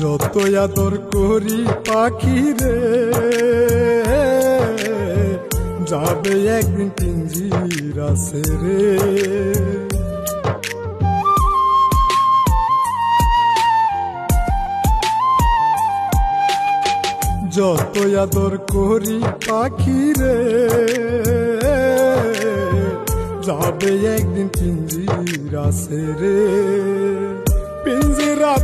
যত আদর করি পাখি রে, যাবে একদিন পিঞ্জির আছে রে। যত আদর করি পাখি রে, যাবে একদিন পিঞ্জির আছে রে।